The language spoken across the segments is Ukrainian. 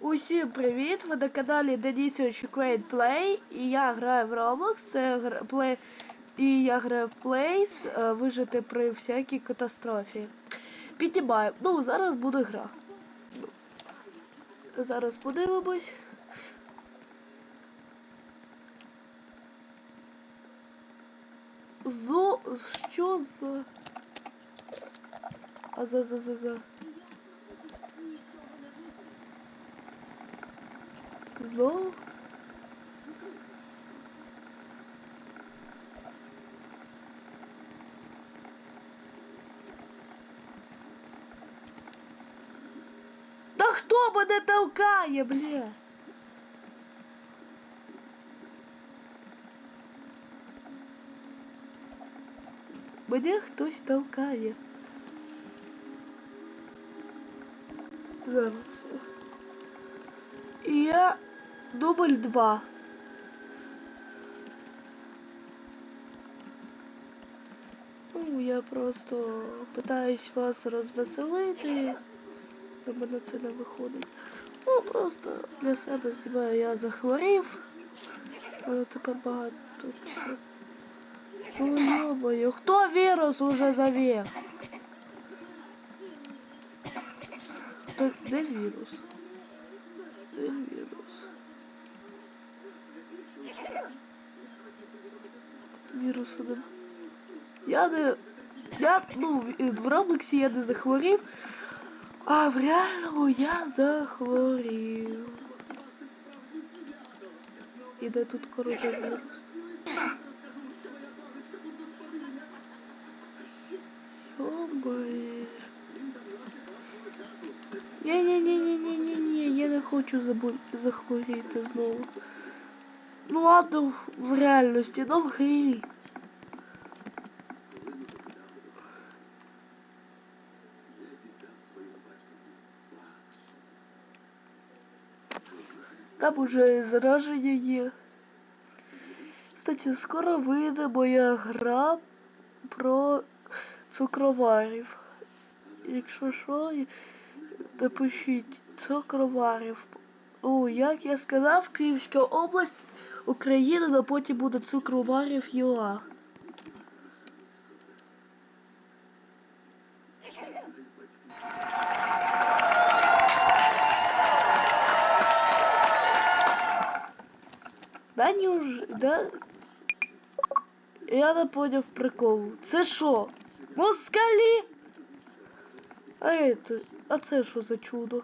Усім привіт! Ви на каналі Денисович Ukraine Play і я граю в Roblox. Play... і я граю в Plays, е, вижити при всякій катастрофі. Піднімаю. Ну, зараз буде гра. Зараз подивимось. Зо... Що за... А за за за за... Знову? Да хто мене толкає, бля? Мене хтось толкає. Зараз. І я дубль 2. Ну, я просто питаюсь вас розвеселити. У мене це не виходить. Ну, просто для себе знімаю, я захворів. Але тепер багато. Ну, йобаю, хто вірус уже завів? Де вірус? Де вірус? Вірусу нема. Я не... Я, ну, в- Роблексі я не захворів, а в реальному я захворів. І де тут коронавірус? Йобай. Ні-ні-ні-ні-ні-ні-ні, я не хочу забу... захворіти знову. Ну ладно, в реальності, ну в грі. Там уже зараження є. Кстати, скоро вийде моя гра про цукроварів. Якщо що, напишіть цукроварів. О, як я сказав, Київська область, Україна, а потім буде цукроварів ЮА. Да не уж... Да... Я не поняв прикол. Це що? Москалі? А это... А це що за чудо?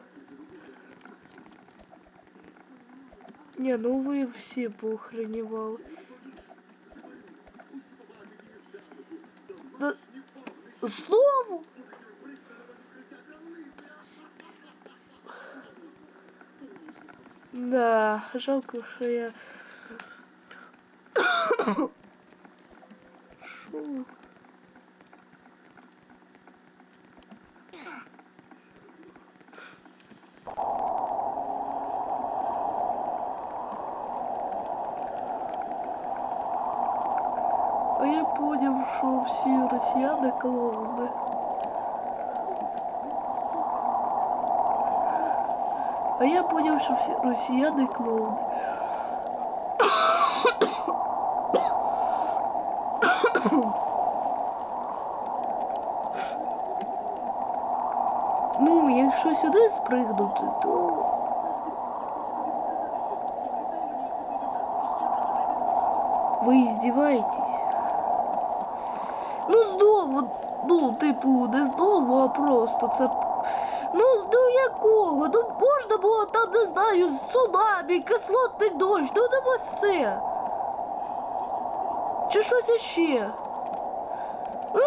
Не, ну ви всі поохренівали. Да... Знову? Да, жалко, що я... А я понял, що всі росіяни клоуни. А я понял, що всі росіяни клоуни. Ну, якщо сюди спригнути, то. Ви здіваєтесь? Ну знову, ну, типу, не знову, а просто це. Ну, до якого? Ну можна було там, не знаю, цунамі, кислотний дощ, ну не ось це. Чи щось іще? Ну,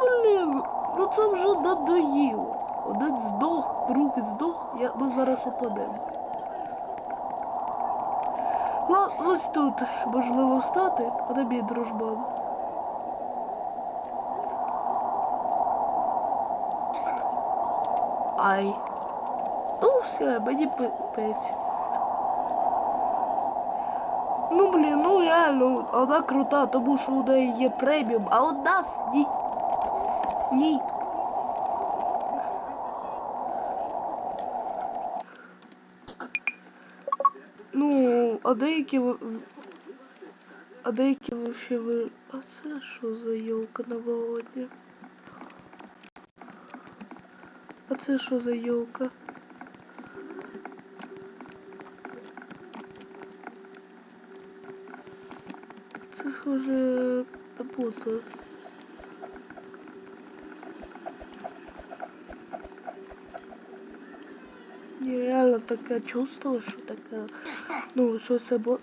блін, ну це вже надоїло. Один здох, другий здох, я, ми зараз упадемо. Ось тут можливо встати, а мій дружбан. Ай. Ну все, мені пипець. Ну блін, ну реально, вона крута, тому що у неї є преміум, а у нас ні. Ні. Ну, а деякі А деякі вообще ви. А це що за йолка новогодня? А це що за йолка? Це схоже на бота. Ні, реально таке чувство, що таке. Ну, що це бот.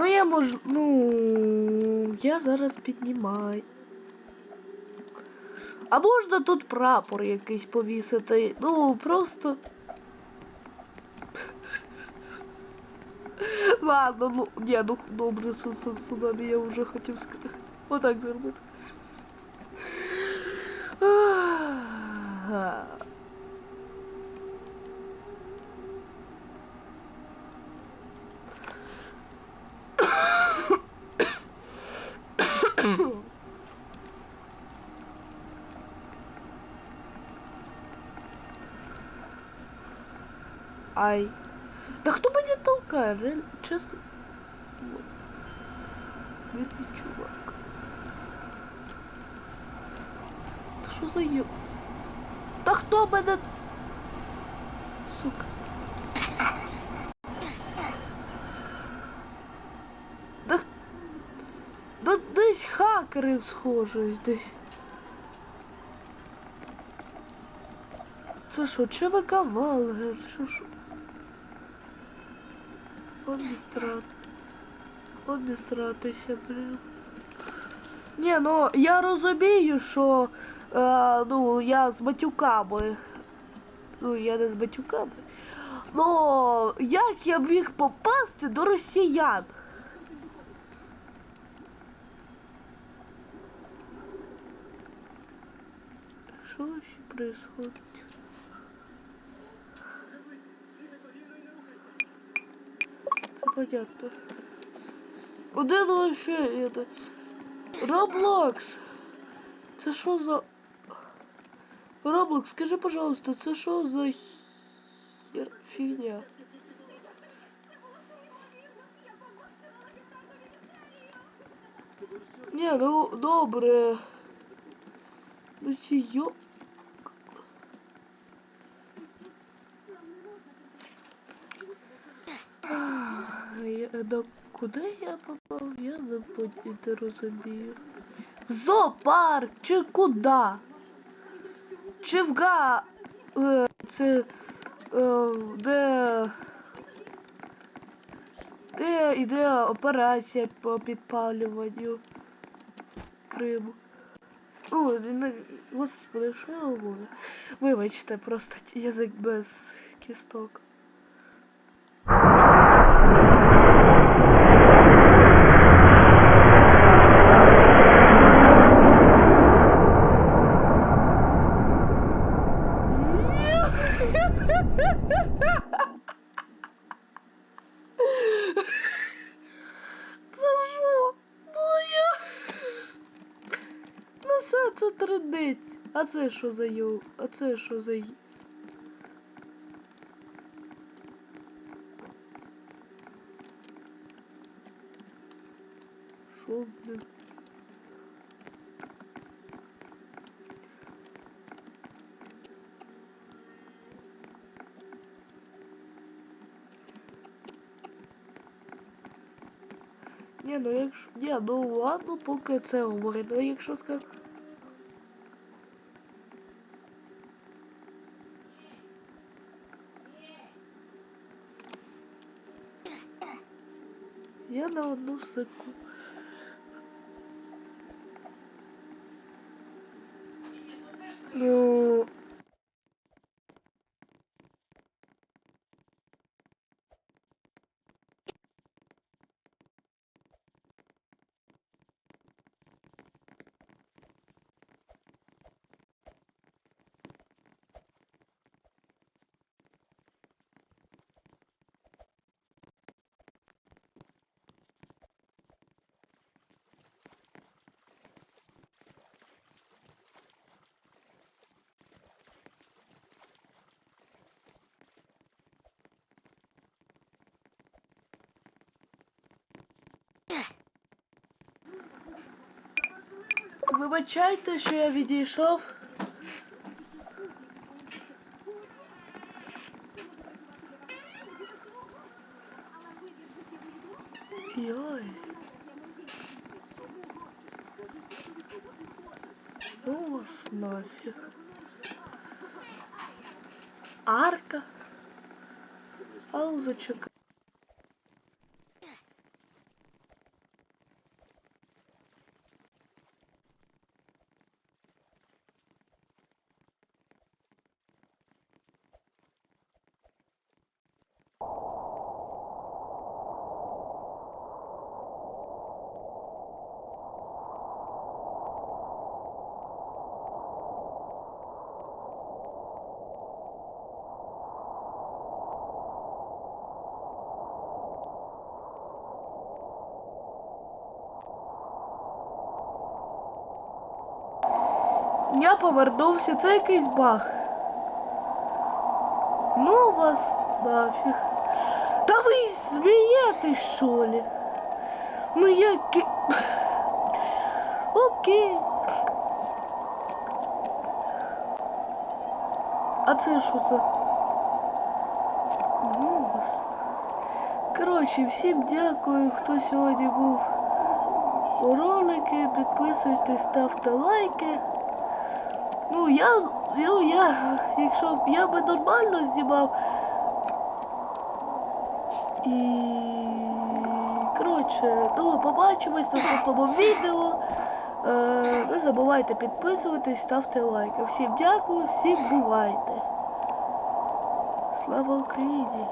Ну я мож... Ну я зараз піднімаю. А можна тут прапор якийсь повісити? Ну просто. Ладно, ну ні, ну добре, с- цунамі я вже хотів сказати. Отак зробити. Ай. Да хто мене толкає? Реально, чесно. Бідний чувак. Та що за ё... Та хто мене... Сука. Да... Да десь хакерів схожий десь. Це що, ЧВК Валгер? Що що? Обістрат. Обістратися, блін. Ні, ну я розумію, що е, ну, я з батюками. Ну, я не з батюками. Ну, як я міг попасти до росіян? Що вообще происходит? Це понятно. Один вообще это. Роблокс. Це що за. Роблокс, скажи, пожалуйста, це що за хер фігня? Ні, ну добре. Ну ці. Да куди я попав? Я пон- не розумію. В зоопарк чи куди? Чи в га... Е, це... Е, де... Де йде операція по підпалюванню Криму. О, не... Господи, що я говорю? Вибачте, просто язик без кісток. Це що? Ну я. Ну це. А це що за йоу? А це що за Що, блин? Ні, ну якщо. Ні, ну ладно, поки це говорить. Ну якщо скажу. Я на одну секунду. Вибачайте, що я відійшов. Йой. Ну вас нафиг. Арка. А ну Я повернувся, це якийсь баг. Ну вас нафіг. Та ви смієтесь, що ли? Ну які. Окей. А це що це? Ну вас. Коротше, всім дякую, хто сьогодні був у. Підписуйтесь, ставте лайки. Я, ну я, якщо б я би нормально знімав. І коротше, ну побачимось на наступному відео. Е, не забувайте підписуватись, ставте лайки. Всім дякую, всім бувайте. Слава Україні!